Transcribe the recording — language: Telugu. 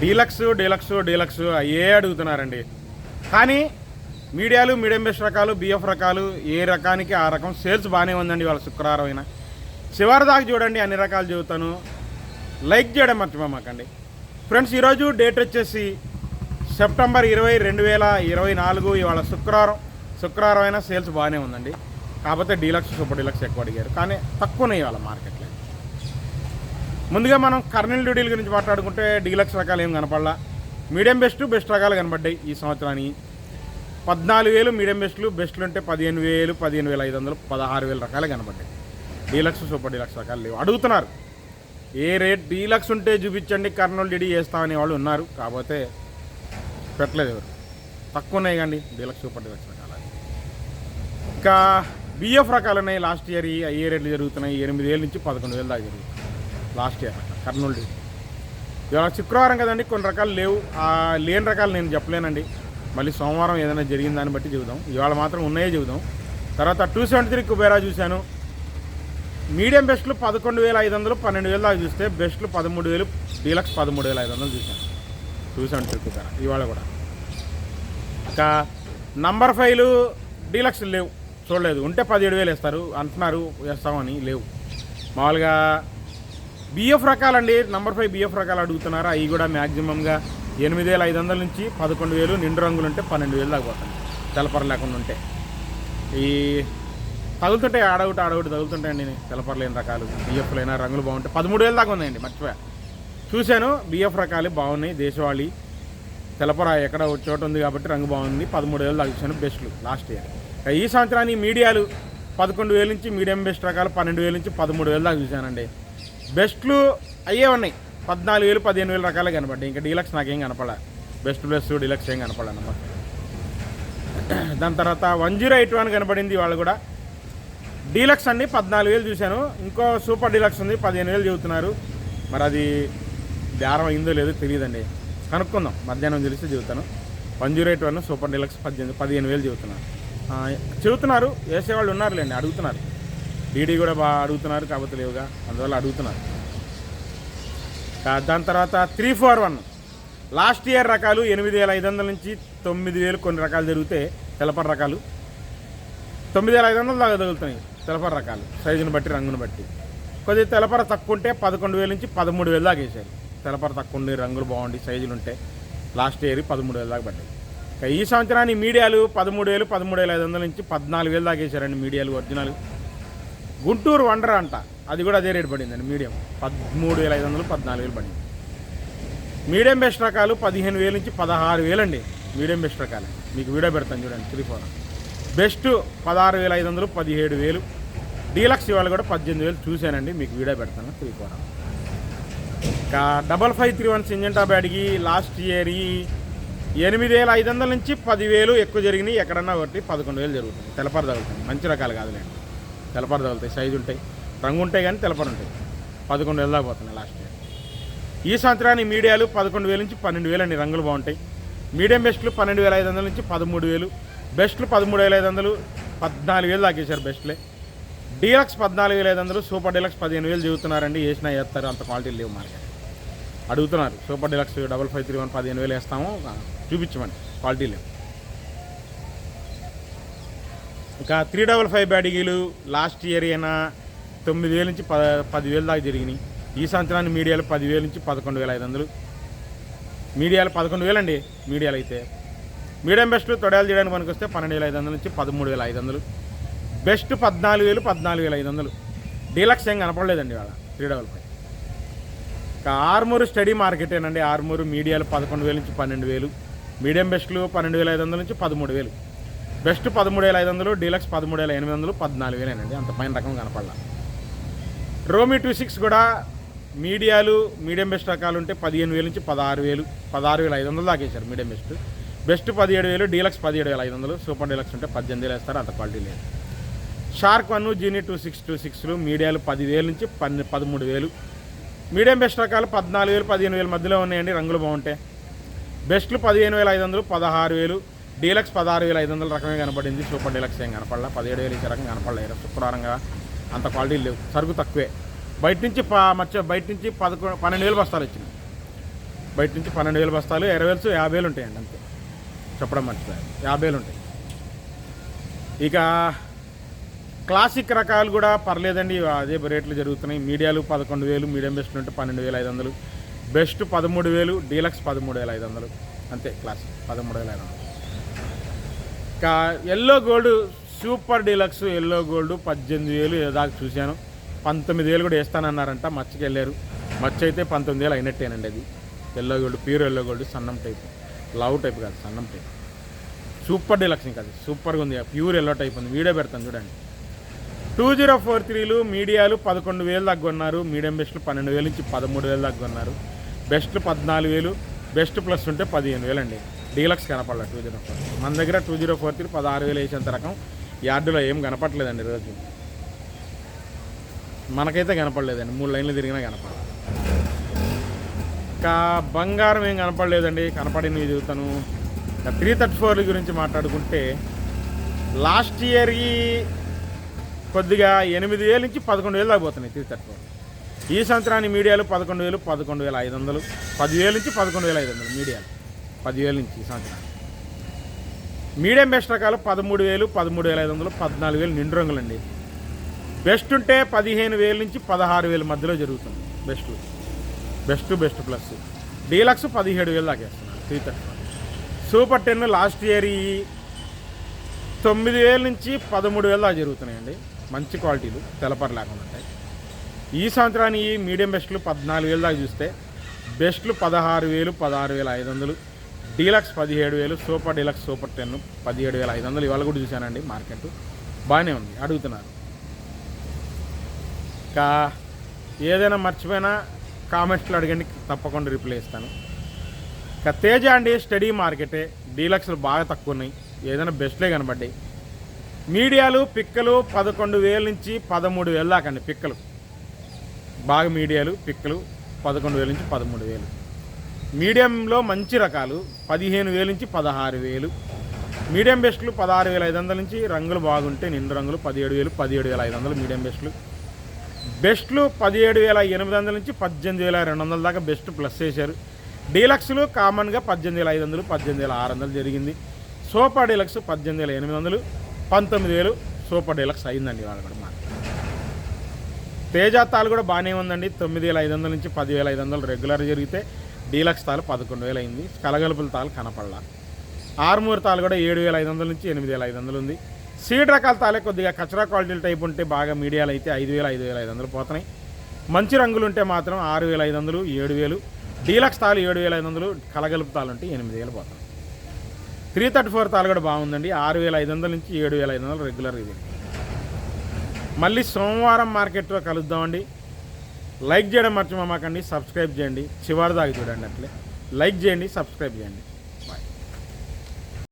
డీలక్స్ డీలక్స్ డీలక్స్ అయ్యే అడుగుతున్నారండి. కానీ మీడియాలు మీడియం బెస్ట్ రకాలు బిఎఫ్ రకాలు ఏ రకానికి ఆ రకం సేల్స్ బాగానే ఉందండి వాళ్ళ శుక్రవారం అయినా. చివరి దాకా చూడండి అన్ని రకాలు చెబుతాను లైక్ చేయడం మర్చిపోమాకండి ఫ్రెండ్స్ ఈరోజు డేట్ వచ్చేసి సెప్టెంబర్ ఇరవై రెండు వేల ఇరవై నాలుగు ఇవాళ శుక్రవారం. శుక్రవారం అయినా సేల్స్ బాగానే ఉందండి. కాకపోతే డీలక్స్ సూపర్ డీలక్స్ ఎక్కువ అడిగారు. కానీ తక్కువనే ఇవాళ మార్కెట్లో. ముందుగా మనం కర్నల్ డ్యూటీల గురించి మాట్లాడుకుంటే డీలక్స్ రకాలు ఏం కనపడలా? మీడియం బెస్ట్ బెస్ట్ రకాలు కనపడ్డాయి ఈ సంవత్సరానికి. పద్నాలుగు వేలు మీడియం బెస్ట్లు బెస్ట్లు ఉంటే పదిహేను వేలు పదిహేను వేల ఐదు వందలు పదహారు వేల రకాలు కనపడ్డాయి. డీలక్స్ సూపర్ డీలక్స్ రకాలు లేవు. అడుగుతున్నారు. ఏ రేట్ డీలక్స్ ఉంటే చూపించండి కర్నూలు డిడి చేస్తామనే వాళ్ళు ఉన్నారు. కాకపోతే పెట్టలేదు ఎవరు. తక్కువ ఉన్నాయి కానీ డీలక్స్ సూపర్ డీలక్స్ రకాలు. ఇంకా బిఎఫ్ రకాలు ఉన్నాయి. లాస్ట్ ఇయర్ ఈ ఏ రేట్లు జరుగుతున్నాయి. ఎనిమిది వేల నుంచి పదకొండు వేలు దాకా జరుగుతున్నాయి. లాస్ట్ ఇయర్ కర్నూలు డివిజన్ ఇవాళ శుక్రవారం కదండి కొన్ని రకాలు లేవు. లేని రకాలు నేను చెప్పలేనండి. మళ్ళీ సోమవారం ఏదైనా జరిగిన దాన్ని బట్టి చెబుదాం. ఇవాళ మాత్రం ఉన్నాయే చెబుదాం. తర్వాత టూ సెవెంటీ త్రీ కుబేరా చూశాను. మీడియం బెస్ట్లు పదకొండు వేల ఐదు వందలు పన్నెండు వేలు దాకా చూస్తే బెస్ట్లు పదమూడు వేలు డీలక్స్ పదమూడు వేల ఐదు వందలు చూశాను. టూ సెవెంటీ త్రీ కుబేరా ఇవాళ కూడా. ఇంకా నంబర్ ఫైవ్లు డీలక్స్ లేవు. చూడలేదు. ఉంటే పదిహేడు వేలు వేస్తారు. అంటున్నారు వేస్తామని లేవు. మామూలుగా బిఎఫ్ రకాలండి. నంబర్ ఫైవ్ బిఎఫ్ రకాలు అడుగుతున్నారు? అవి కూడా మ్యాక్సిమంగా ఎనిమిది వేల ఐదు వందల నుంచి పదకొండు వేలు నిండు రంగులు ఉంటే పన్నెండు వేలు దాకా పోతుంది తెలపర లేకుండా ఉంటే. ఈ తగులుతుంటాయి ఆడవుట్ ఆడవుట్ తగులుతుంటాయండి తెలపర లేని రకాలు. బిఎఫ్లైనా రంగులు బాగుంటాయి పదమూడు వేలు దాకా ఉన్నాయండి మర్చిపోయా చూశాను బిఎఫ్ రకాలు బాగున్నాయి. దేశవాళీ తెలపర ఎక్కడ ఒక చోట ఉంది కాబట్టి రంగు బాగుంది. పదమూడు వేలు దాకా చూశాను బెస్ట్లు లాస్ట్ ఇయర్ ఈ సంవత్సరానికి మీడియాలు పదకొండు వేల నుంచి మీడియం బెస్ట్ రకాలు పన్నెండు వేల నుంచి పదమూడు వేలు దాకా చూశానండి. బెస్ట్లు అయ్యే ఉన్నాయి. పద్నాలుగు వేలు పదిహేను వేలు రకాలే కనపడ్డాయి. ఇంకా డీలక్స్ నాకేం కనపడ బెస్ట్ ప్లస్ డీలక్స్ ఏం కనపడనమాట దాని తర్వాత వన్ జీరో ఎయిట్ వన్ కనపడింది వాళ్ళు కూడా. డీలక్స్ అండి పద్నాలుగు వేలు చూశాను. ఇంకో సూపర్ డీలక్స్ ఉంది పదిహేను వేలు చెబుతున్నారు. మరి అది దారం అయిందో లేదో తెలియదండి. కనుక్కుందాం. మధ్యాహ్నం తెలిస్తే చెబుతాను. One zero eight one super deluxe పద్దెనిమిది పదిహేను వేలు చెబుతున్నారు. చెబుతున్నారు. వేసేవాళ్ళు ఉన్నారులేండి అడుగుతున్నారు. డీడీ కూడా బాగా అడుగుతున్నారు కాకపోతే లేవుగా. అందువల్ల అడుగుతున్నారు. దాని తర్వాత three four one. Last year రకాలు ఎనిమిది వేల ఐదు వందల నుంచి తొమ్మిది వేలు కొన్ని రకాలు జరిగితే తెలపర రకాలు. తొమ్మిది వేల ఐదు వందలు దాకా తగులుతున్నాయి తెలపర రకాలు సైజుని బట్టి రంగుని బట్టి. కొద్దిగా తెలపర తక్కువ ఉంటే పదకొండు వేల నుంచి పదమూడు వేలు దాకా వేసారు తెలపర తక్కువ ఉండి రంగులు బాగుండి సైజులు ఉంటే లాస్ట్ ఇయర్ పదమూడు వేల దాకా పడ్డాయి. ఈ సంవత్సరాన్ని మీడియాలు పదమూడు వేలు పదమూడు వేల ఐదు వందల నుంచి పద్నాలుగు వేలు దాకా వేసారండి మీడియాలు ఒరిజినల్. గుంటూరు వండర్ అంట. అది కూడా అదే రేటు పడిందండి మీడియం. పదమూడు వేల ఐదు వందలు పద్నాలుగు వేలు పడింది. మీడియం బెస్ట్ రకాలు పదిహేను వేల నుంచి పదహారు వేలండి మీడియం బెస్ట్ రకాలు. మీకు వీడియో పెడతాను చూడండి త్రీ ఫోర్ బెస్ట్ పదహారు వేల ఐదు వందలు పదిహేడు వేలు. డీలక్స్ ఇవాళ కూడా పద్దెనిమిది వేలు చూశానండి మీకు వీడియో పెడతాను త్రీ ఫోర్ ఇంకా double five three one Syngenta బ్యాడ్కి last year ఎనిమిది వేల ఐదు వందల నుంచి పదివేలు ఎక్కువ జరిగినాయి ఎక్కడన్నా ఒకటి పదకొండు వేలు జరుగుతుంది. తెలపర తగులుతుంది మంచి రకాలు కాదులేండి తెలపర తగులుతాయి సైజు ఉంటాయి. రంగు ఉంటాయి కానీ తెలపర ఉంటాయి పదకొండు వేలు దాకా పోతున్నాయి లాస్ట్ ఇయర్ ఈ సంవత్సరానికి మీడియాలు పదకొండు వేల నుంచి పన్నెండు వేలు అండి రంగులు బాగుంటాయి. మీడియం బెస్ట్లు పన్నెండు వేల ఐదు వందల నుంచి పదమూడు వేలు. బెస్ట్లు పదమూడు వేల ఐదు వందలు పద్నాలుగు వేలు దాకేశారు బెస్ట్లే డీలక్స్ పద్నాలుగు వేల ఐదు వందలు సూపర్ డీలక్స్ పదిహేను వేలు చెబుతున్నారండి. వేసినా వేస్తారు అంత క్వాలిటీ లేవు మనకి అడుగుతున్నారు super deluxe double five three one పదిహేను వేలు వేస్తాము చూపించమని. క్వాలిటీ లేవు. ఇంకా త్రీ డబల్ ఫైవ్ బ్యాటింగ్లు లాస్ట్ ఇయర్ అయినా తొమ్మిది వేల నుంచి ప పదివేలు దాకా జరిగినాయి. ఈ సంవత్సరాన్ని మీడియాలో పదివేల నుంచి పదకొండు వేల ఐదు వందలు. మీడియాలు పదకొండు వేలు అండి మీడియాలు అయితే. మీడియం బెస్ట్ తొడయాలు చేయడానికి పనికొస్తే పన్నెండు వేల ఐదు వందల నుంచి పదమూడు వేల ఐదు వందలు. బెస్ట్ పద్నాలుగు వేలు పద్నాలుగు వేల ఐదు వందలు. డీలక్స్ ఏం కనపడలేదండి వాళ్ళ త్రీ డబల్ ఫైవ్ ఇంకా ఆర్మూరు స్టడీ మార్కెటేనండి ఆర్మూరు మీడియాలు పదకొండు వేల నుంచి పన్నెండు వేలు. మీడియం బెస్ట్లు పన్నెండు వేల ఐదు వందల నుంచి పదమూడు వేలు. బెస్ట్ పదమూడు వేల ఐదు వందలు డీలక్స్ పదమూడు వేల ఎనిమిది వందలు పద్నాలుగు వేలేనండి అంత పైన రకం కనపడాల. రోమి టూ సిక్స్ కూడా మీడియాలు మీడియం బెస్ట్ రకాలు ఉంటే పదిహేను వేల నుంచి పదహారు వేలు పదహారు వేల ఐదు వందలు దాకేశారు మీడియం బెస్ట్. బెస్ట్ పదిహేడు వేలు డీలక్స్ పదిహేడు వేల ఐదు వందలు సూపర్ డీలక్స్ ఉంటే పద్దెనిమిది వేలు వేస్తారు అంత క్వాలిటీ లేదు. Shark one genie two six two సిక్స్లు మీడియాలు పదివేలు నుంచి పన్నె పదమూడు వేలు. మీడియం బెస్ట్ రకాలు పద్నాలుగు వేలు పదిహేను వేల మధ్యలో ఉన్నాయండి రంగులు బాగుంటాయి బెస్ట్లు పదిహేను వేల ఐదు వందలు పదహారు వేలు డీలక్స్ పదహారు వేల ఐదు వందల రకమే కనపడింది సూపర్ డీలక్స్ ఏం కనపడలా. పదిహేడు వేలు ఇచ్చే రకం కనపడలేదు శుక్రవారంగా అంత క్వాలిటీ లేవు. సరుకు తక్కువే. బయట నుంచి ప- బయట నుంచి పదకొండు పన్నెండు వేలు బస్తాలు వచ్చినాయి. బయట నుంచి పన్నెండు వేలు బస్తాలు ఇరవై వేలు యాభై వేలు ఉంటాయండి అంతే. చెప్పడం మర్చిపోయాను. యాభై వేలు ఉంటాయి. ఇక క్లాసిక్ రకాలు కూడా పర్లేదండి. అదే రేట్లు జరుగుతున్నాయి. మీడియాలు పదకొండు వేలు మీడియం బెస్ట్ ఉంటే పన్నెండు వేల ఐదు వందలు. బెస్ట్ పదమూడు వేలు డీలక్స్ పదమూడు వేల ఐదు వందలు. అంతే క్లాసిక్ పదమూడు వేల ఐదు వందలు. Yellow gold super deluxe yellow gold పద్దెనిమిది వేలు దాకా చూశాను. పంతొమ్మిది వేలు కూడా వేస్తానన్నారంట మచ్చకి వెళ్ళారు మచ్చ అయితే పంతొమ్మిది వేలు అయినట్టేనండి అది. Yellow gold pure yellow gold సన్నం టైప్. లవ్ టైప్ కాదు సన్నం టైప్. సూపర్ డీలక్స్ ఇంకా అది. సూపర్గా ఉంది. ప్యూర్ ఎల్లో టైప్ ఉంది. వీడియో పెడతాను చూడండి. టూ జీరో ఫోర్ త్రీలు మీడియాలు పదకొండు వేలు దాకా ఉన్నారు మీడియం బెస్ట్లు పన్నెండు వేలు నుంచి పదమూడు వేలు దాకా ఉన్నారు బెస్ట్ పద్నాలుగు వేలు. బెస్ట్ ప్లస్ ఉంటే పదిహేను వేలు అండి డీలక్స్ కనపడలేదు టూ జీరో ఫోర్. మన దగ్గర టూ జీరో ఫోర్ త్రీ పదహారు వేలు వేసేంత రకం యార్డులో ఏం కనపడలేదండి ఈరోజు మనకైతే కనపడలేదండి. మూడు లైన్లు తిరిగినా కనపడ ఇంకా బంగారం ఏం కనపడలేదండి. కనపడినవి చెబుతాను ఇంకా త్రీ థర్టీ ఫోర్ గురించి మాట్లాడుకుంటే లాస్ట్ ఇయర్కి కొద్దిగా ఎనిమిది వేల నుంచి పదకొండు వేలు దాకా పోతున్నాయి త్రీ థర్టీ ఫోర్. ఈ సంవత్సరాన్ని మీడియాలు పదకొండు వేలు పదకొండు వేల ఐదు వందలు పదివేల నుంచి పదకొండు వేల ఐదు వందలు మీడియాలు. పదివేల నుంచి ఈ సంవత్సరం. మీడియం బెస్ట్ రకాలు పదమూడు వేలు పదమూడు వేల ఐదు వందలు పద్నాలుగు వేలు నిండు రంగులండి. బెస్ట్ ఉంటే పదిహేను వేల నుంచి పదహారు వేల మధ్యలో జరుగుతుంది best. Best best plus. Deluxe పదిహేడు వేలు దాకా వేస్తున్నారు three thirty super ten last year ఈ తొమ్మిది వేల నుంచి పదమూడు వేల దాకా జరుగుతున్నాయండి. మంచి క్వాలిటీలు తెలపర లేకుండా ఉంటాయి. ఈ సంవత్సరానికి మీడియం బెస్ట్లు పద్నాలుగు వేలు దాకా చూస్తే బెస్ట్లు పదహారు వేలు పదహారు వేల ఐదు వందలు డీలక్స్ పదిహేడు వేలు సూపర్ డీలక్స్ సూపర్ టెన్ పదిహేడు వేల ఐదు వందలు ఇవాళ కూడా చూశానండి మార్కెట్. బాగానే ఉంది అడుగుతున్నారు. ఇంకా ఏదైనా మర్చిపోయినా కామెంట్స్లో అడగండి తప్పకుండా రిప్లై ఇస్తాను. ఇంకా తేజ అండి స్టడీ మార్కెటే డీలక్స్లు బాగా తక్కువ ఉన్నాయి ఏదైనా బెస్ట్లే కనబడ్డాయి. మీడియాలు పిక్కలు పదకొండు వేల నుంచి పదమూడు వేలు దాకా అండి పిక్కలు. బాగా మీడియాలు పిక్కలు పదకొండు వేల నుంచి పదమూడు వేలు. మీడియంలో మంచి రకాలు పదిహేను వేల నుంచి పదహారు వేలు. మీడియం బెస్ట్లు పదహారు వేల ఐదు వందల నుంచి రంగులు బాగుంటే నిండు రంగులు పదిహేడు వేలు పదిహేడు వేల ఐదు వందలు మీడియం బెస్ట్లు బెస్ట్లు పదిహేడు వేల ఎనిమిది వందల నుంచి పద్దెనిమిది వేల రెండు వందల దాకా బెస్ట్ ప్లస్ చేశారు. డీలక్స్లు కామన్గా పద్దెనిమిది వేల ఐదు వందలు పద్దెనిమిది వేల ఆరు వందలు జరిగింది. సూపర్ డీలక్స్ పద్దెనిమిది వేల ఎనిమిది వందలు పంతొమ్మిది వేలు సూపర్ డీలక్స్ అయిందండి వాళ్ళు కూడా మాకు. తేజ తాలు కూడా బాగానే ఉందండి. తొమ్మిది వేల ఐదు వందల నుంచి పదివేల ఐదు వందలు రెగ్యులర్ జరిగితే డీలక్స్ తాలు పదకొండు వేలు అయింది కలగలుపుల తాలు కనపడలా. ఆర్మూర్ తాలు కూడా ఏడు వేల ఐదు వందల నుంచి ఎనిమిది వేల ఐదు వందలు ఉంది సీడ్ రకాల తాలే కొద్దిగా కచరా క్వాలిటీ టైప్ ఉంటే బాగా మీడియాలు అయితే ఐదు వేల ఐదు వేల ఐదు వందలు పోతున్నాయి. మంచి రంగులు ఉంటే మాత్రం ఆరు వేల ఐదు వందలు ఏడు వేలు డీలక్స్ తాలు ఏడు వేల ఐదు వందలు కలగలుపు తాలు ఉంటే ఎనిమిది వేలు పోతున్నాయి. త్రీ థర్టీ ఫోర్ తాలు కూడా బాగుందండి. ఆరు వేల ఐదు వందల నుంచి ఏడు వేల ఐదు వందలు రెగ్యులర్ ఇది. మళ్ళీ సోమవారం మార్కెట్లో కలుద్దామండి. లైక్ చేయడం మర్చిపోమాకండి సబ్స్క్రైబ్ చేయండి. చివరి దాకా చూడండి అట్లే. లైక్ చేయండి సబ్స్క్రైబ్ చేయండి.